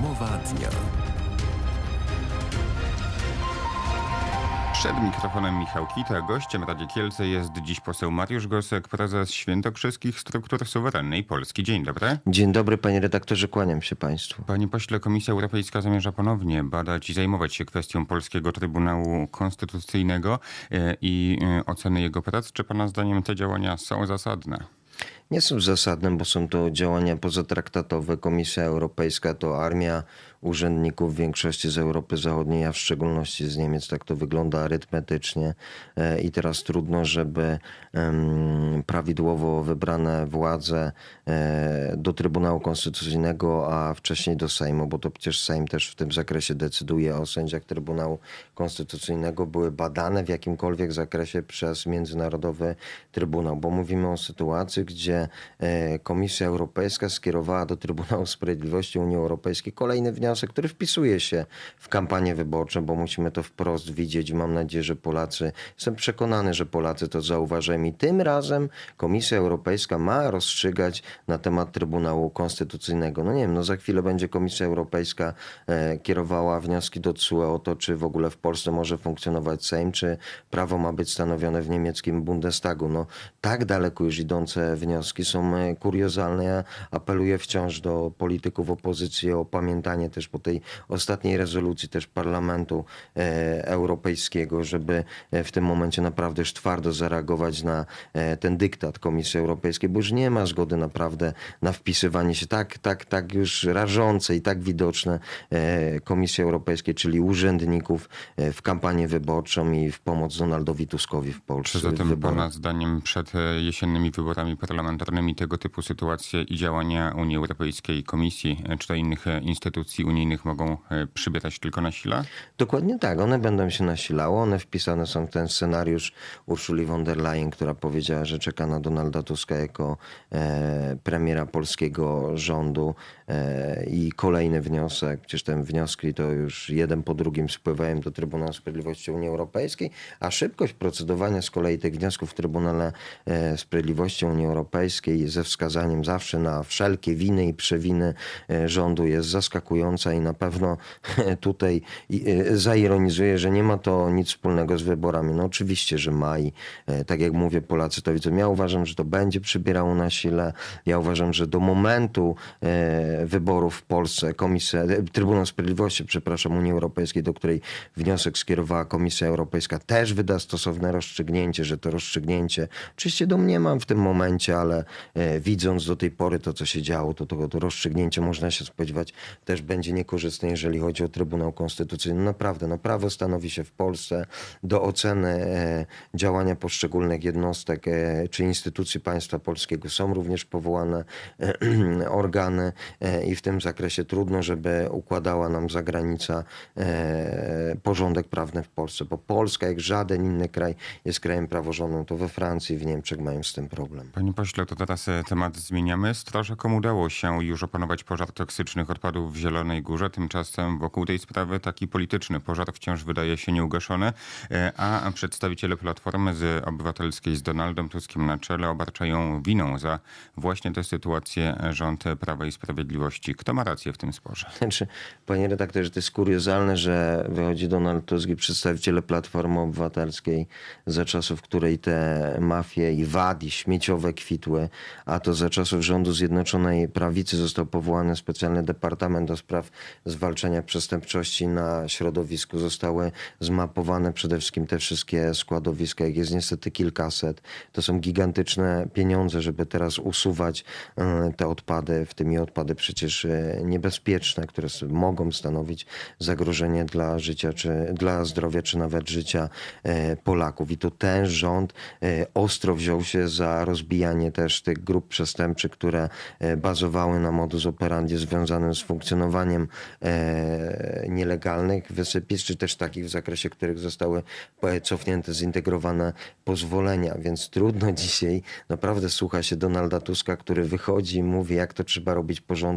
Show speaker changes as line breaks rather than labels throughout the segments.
Rozmowa dnia.
Przed mikrofonem Michał Kita, gościem Radia Kielce jest dziś poseł Mariusz Gosek, prezes Świętokrzyskich Struktur Suwerennej Polski. Dzień dobry.
Dzień dobry, panie redaktorze, kłaniam się państwu.
Panie pośle, Komisja Europejska zamierza ponownie badać i zajmować się kwestią Polskiego Trybunału Konstytucyjnego e, i e, oceny jego prac. Czy pana zdaniem te działania są zasadne?
Nie są zasadne, bo są to działania pozatraktatowe. Komisja Europejska to armia urzędników w większości z Europy Zachodniej, a w szczególności z Niemiec. Tak to wygląda arytmetycznie. E, I teraz trudno, żeby prawidłowo wybrane władze e, do Trybunału Konstytucyjnego, a wcześniej do Sejmu, bo to przecież Sejm też w tym zakresie decyduje o sędziach Trybunału Konstytucyjnego, były badane w jakimkolwiek zakresie przez Międzynarodowy Trybunał, bo mówimy o sytuacji, gdzie e, Komisja Europejska skierowała do Trybunału Sprawiedliwości Unii Europejskiej kolejny wniosek, który wpisuje się w kampanię wyborczą, bo musimy to wprost widzieć mam nadzieję, że Polacy, jestem przekonany, że Polacy to zauważają i tym razem Komisja Europejska ma rozstrzygać na temat Trybunału Konstytucyjnego. No nie wiem, no za chwilę będzie Komisja Europejska e, kierowała wnioski do TSUE o to, czy w ogóle w Polsce może funkcjonować Sejm, czy prawo ma być stanowione w niemieckim Bundestagu. No tak daleko już idące wnioski są e, kuriozalne. Ja apeluję wciąż do polityków opozycji o pamiętanie też po tej ostatniej rezolucji też Parlamentu e, Europejskiego, żeby e, w tym momencie naprawdę już twardo zareagować na ten dyktat Komisji Europejskiej, bo już nie ma zgody naprawdę na wpisywanie się tak, tak, tak już rażące i tak widoczne Komisji Europejskiej, czyli urzędników w kampanię wyborczą i w pomoc Donaldowi Tuskowi w Polsce.
Zatem pana zdaniem przed jesiennymi wyborami parlamentarnymi tego typu sytuacje i działania Unii Europejskiej, Komisji e, czy to innych e, instytucji unijnych mogą e, przybierać tylko na sile?
Dokładnie tak, one będą się nasilały, one wpisane są w ten scenariusz Urszuli von der Leyen, która powiedziała, że czeka na Donalda Tuska jako premiera polskiego rządu i kolejny wniosek, przecież te wnioski to już jeden po drugim spływają do Trybunału Sprawiedliwości Unii Europejskiej, a szybkość procedowania z kolei tych wniosków w Trybunale e, Sprawiedliwości Unii Europejskiej ze wskazaniem zawsze na wszelkie winy i przewiny e, rządu jest zaskakująca i na pewno tutaj e, zaironizuję, że nie ma to nic wspólnego z wyborami. No oczywiście, że ma i e, tak jak mówię, Polacy to widzą. Ja uważam, że to będzie przybierało na sile. Ja uważam, że do momentu e, wyborów w Polsce Komisja, e, Trybunał Sprawiedliwości, przepraszam, Unii Europejskiej, do której wniosek skierowała Komisja Europejska, też wyda stosowne rozstrzygnięcie, że to rozstrzygnięcie, oczywiście domniemam w tym momencie, ale e, widząc do tej pory to, co się działo, to, to, to rozstrzygnięcie można się spodziewać też będzie niekorzystne, jeżeli chodzi o Trybunał Konstytucyjny. Naprawdę, no prawo stanowi się w Polsce do oceny e, działania poszczególnych jednostek czy instytucji państwa polskiego. Są również powołane organy i w tym zakresie trudno, żeby układała nam zagranica e, porządek prawny w Polsce, bo Polska, jak żaden inny kraj, jest krajem praworządnym. To we Francji, w Niemczech mają z tym problem.
Panie pośle, to teraz e, temat zmieniamy. Strażakom udało się już opanować pożar toksycznych odpadów w Zielonej Górze. Tymczasem wokół tej sprawy taki polityczny pożar wciąż wydaje się nieugaszony, e, a przedstawiciele Platformy z Obywatelskiej z Donaldem Tuskiem na czele obarczają winą za właśnie tę sytuację rząd Prawa i Sprawiedliwości. Kto ma rację w tym sporze?
Znaczy, panie redaktorze, to jest kuriozalne, że wychodzi Donald Tusk i przedstawiciele Platformy Obywatelskiej za czasów, której te mafie i wadi śmieciowe kwitły, a to za czasów rządu Zjednoczonej Prawicy został powołany specjalny departament do spraw zwalczania przestępczości na środowisku. Zostały zmapowane przede wszystkim te wszystkie składowiska, jak jest niestety kilkaset. To są gigantyczne pieniądze, żeby teraz usuwać e, te odpady, w tym i odpady przecież e, niebezpieczne, które mogą stanowić zagrożenie dla życia, czy dla zdrowia, czy nawet życia e, Polaków. I to ten rząd e, ostro wziął się za rozbijanie też tych grup przestępczych, które bazowały na modus operandi związanym z funkcjonowaniem nielegalnych wysypisk, czy też takich w zakresie, których zostały cofnięte, zintegrowane pozwolenia. Więc trudno dzisiaj naprawdę słucha się Donalda Tuska, który wychodzi i mówi, jak to trzeba robić porządek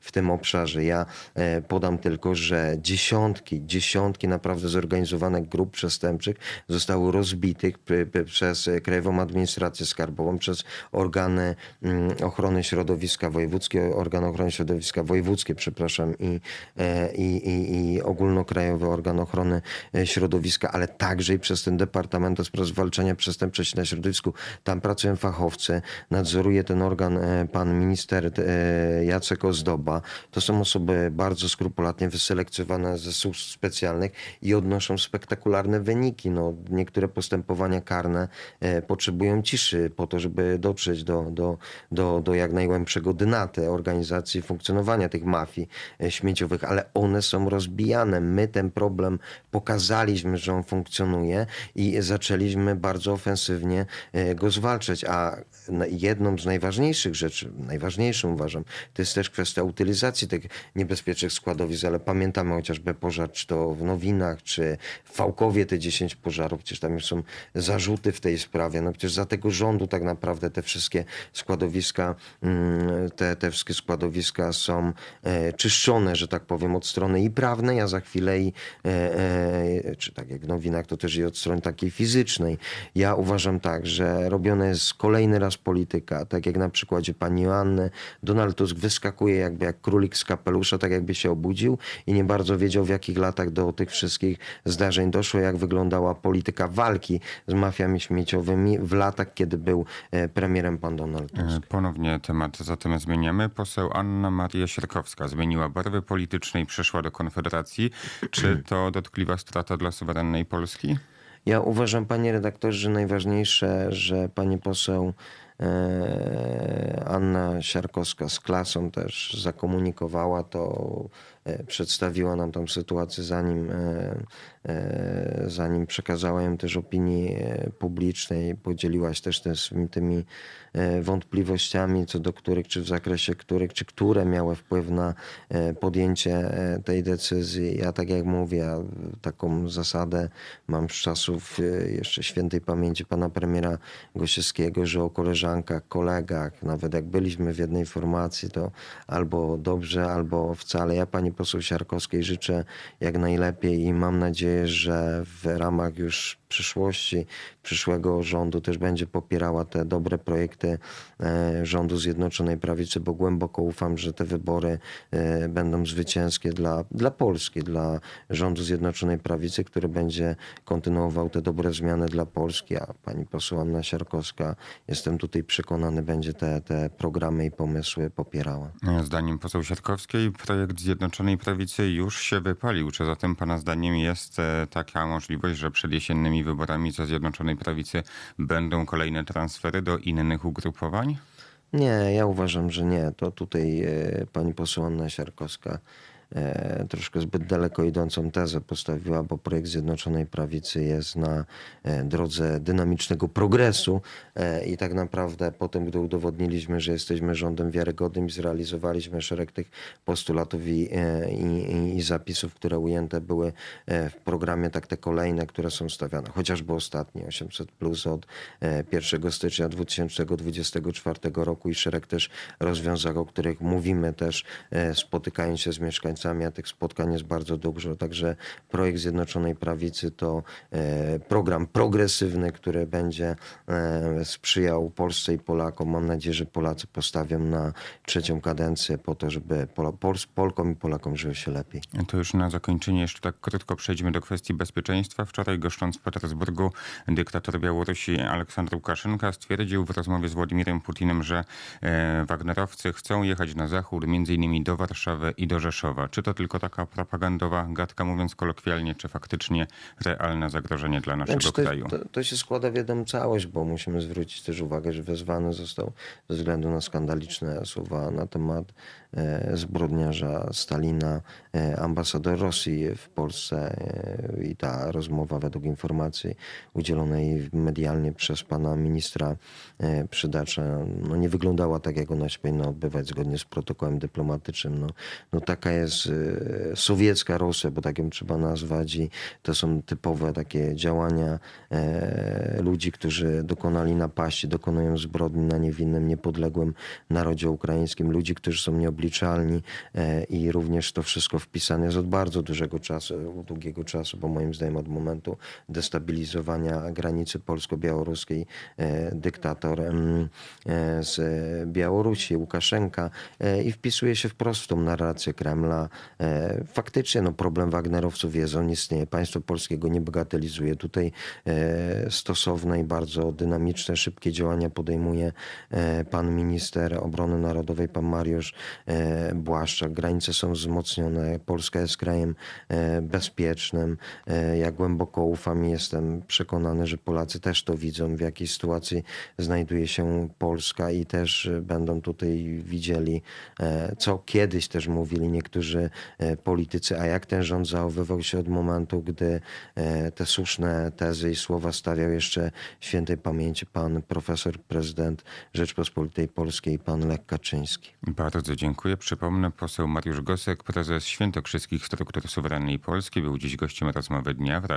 w tym obszarze. Ja e, podam tylko, że dziesiątki, dziesiątki naprawdę zorganizowanych grup przestępczych zostały rozbitych przez e, Krajową Administrację Skarbową, przez organy mm, ochrony środowiska wojewódzkie, organ ochrony środowiska wojewódzkie, przepraszam, i, e, i, i, i ogólnokrajowy organ ochrony środowiska, ale także i przez ten Departament do Spraw Zwalczania Przestępczości na środowisku. Tam pracują fachowcy, nadzoruje ten organ pan minister e, Jacek Ozdoba. To są osoby bardzo skrupulatnie wyselekcjonowane ze służb specjalnych i odnoszą spektakularne wyniki. No, niektóre postępowania karne e, potrzebują ciszy po to, żeby dotrzeć do, do, do, do jak najgłębszego dna tej organizacji funkcjonowania tych mafii e, śmieciowych, ale one są rozbijane. My ten problem pokazaliśmy, że on funkcjonuje i zaczęliśmy bardzo ofensywnie e, go zwalczać. A jedną z najważniejszych rzeczy, najważniejszą uważam, to jest też kwestia utylizacji tych niebezpiecznych składowisk, ale pamiętamy chociażby pożar, czy to w Nowinach, czy w Fałkowie te 10 pożarów, przecież tam już są zarzuty w tej sprawie. No przecież za tego rządu tak naprawdę te wszystkie składowiska, mm, te, te wszystkie składowiska są e, czyszczone, że tak powiem, od strony i prawnej, a za chwilę i, e, e, czy tak jak w Nowinach, to też i od strony takiej fizycznej. Ja uważam tak, że robiona jest kolejny raz polityka, tak jak na przykładzie pani Joanny. Donald Tusk wyskakuje jakby jak królik z kapelusza, tak jakby się obudził i nie bardzo wiedział w jakich latach do tych wszystkich zdarzeń doszło, jak wyglądała polityka walki z mafiami śmieciowymi w latach, kiedy był e, premierem pan Donald Tusk.
E, Ponownie temat zatem zmieniamy. Poseł Anna Maria Sierkowska zmieniła barwy polityczne i przeszła do Konfederacji. Czy to dotkliwa strata dla suwerennej Polski?
Ja uważam, panie redaktorze, że najważniejsze, że pani poseł Anna Siarkowska z klasą też zakomunikowała to, e, przedstawiła nam tą sytuację, zanim, e, e, zanim przekazała ją też opinii e, publicznej, podzieliłaś też tymi e, wątpliwościami, co do których, czy w zakresie których, czy które miały wpływ na e, podjęcie e, tej decyzji. Ja tak jak mówię, taką zasadę mam z czasów e, jeszcze świętej pamięci pana premiera Gosiewskiego, że o koleżankach, kolegach, nawet jak byliśmy w jednej formacji, to albo dobrze, albo wcale. Ja pani poseł Siarkowskiej życzę jak najlepiej i mam nadzieję, że w ramach już przyszłości, przyszłego rządu też będzie popierała te dobre projekty e, rządu Zjednoczonej Prawicy, bo głęboko ufam, że te wybory e, będą zwycięskie dla, dla Polski, dla rządu Zjednoczonej Prawicy, który będzie kontynuował te dobre zmiany dla Polski, a pani poseł Anna Siarkowska, jestem tutaj przekonany, będzie te, te programy i pomysły popierała.
E, Zdaniem poseł Sierkowskiej projekt Zjednoczonej Prawicy już się wypalił. Czy zatem pana zdaniem jest e, taka możliwość, że przed jesiennymi wyborami za Zjednoczonej Prawicy będą kolejne transfery do innych ugrupowań?
Nie, ja uważam, że nie. To tutaj e, pani poseł Anna Siarkowska troszkę zbyt daleko idącą tezę postawiła, bo projekt Zjednoczonej Prawicy jest na e, drodze dynamicznego progresu e, i tak naprawdę po tym, gdy udowodniliśmy, że jesteśmy rządem wiarygodnym i zrealizowaliśmy szereg tych postulatów i, e, i, i- zapisów, które ujęte były e, w programie, tak te kolejne, które są stawiane, chociażby ostatnie 800 plus od e, 1 stycznia 2024 roku i szereg też rozwiązań, o których mówimy też e, spotykając się z mieszkańcami, a tych spotkań jest bardzo dużo. Także projekt Zjednoczonej Prawicy to e, program progresywny, który będzie e, sprzyjał Polsce i Polakom. Mam nadzieję, że Polacy postawią na trzecią kadencję po to, żeby Pols- Polkom i Polakom żyło się lepiej.
To już na zakończenie jeszcze tak krótko przejdźmy do kwestii bezpieczeństwa. Wczoraj goszcząc w Petersburgu dyktator Białorusi Aleksander Łukaszenka stwierdził w rozmowie z Władimirem Putinem, że e, Wagnerowcy chcą jechać na zachód, między innymi do Warszawy i do Rzeszowa. Czy to tylko taka propagandowa gadka, mówiąc kolokwialnie, czy faktycznie realne zagrożenie dla naszego
Znaczy, to,
kraju?
to, to się składa w jedną całość, bo musimy zwrócić też uwagę, że wezwany został ze względu na skandaliczne słowa na temat e, zbrodniarza Stalina e, ambasador Rosji w Polsce e, i ta rozmowa według informacji udzielonej medialnie przez pana ministra Przydacza no, nie wyglądała tak, jak ona się powinna odbywać zgodnie z protokołem dyplomatycznym. No, no taka jest e, sowiecka Rosja, bo tak ją trzeba nazwać i to są typowe takie działania e, ludzi, którzy dokonali napaści, dokonują zbrodni na niewinnym, niepodległym narodzie ukraińskim, ludzi, którzy są nieobliczalni e, i również to wszystko wpisane jest od bardzo dużego czasu, długiego czasu, bo moim zdaniem od momentu destabilizowania granicy polsko-białoruskiej e, dyktator z Białorusi, Łukaszenka i wpisuje się wprost w tą narrację Kremla. E, Faktycznie no, problem Wagnerowców jest, on istnieje. Państwo polskie go nie bagatelizuje. Tutaj e, stosowne i bardzo dynamiczne, szybkie działania podejmuje e, pan minister obrony narodowej, pan Mariusz Błaszczak. Granice są wzmocnione. Polska jest krajem bezpiecznym. Ja głęboko ufam i jestem przekonany, że Polacy też to widzą, w jakiej sytuacji znajduje się Polska i też będą tutaj widzieli, co kiedyś też mówili niektórzy e, politycy, a jak ten rząd zachowywał się od momentu, gdy e, te słuszne tezy i słowa stawiał jeszcze świętej pamięci pan profesor, prezydent Rzeczpospolitej Polskiej, pan Lech Kaczyński.
Bardzo dziękuję. Przypomnę, poseł Mariusz Gosek, prezes Świętokrzyskich Struktur Suwerennej Polski, był dziś gościem rozmowy dnia w Radiu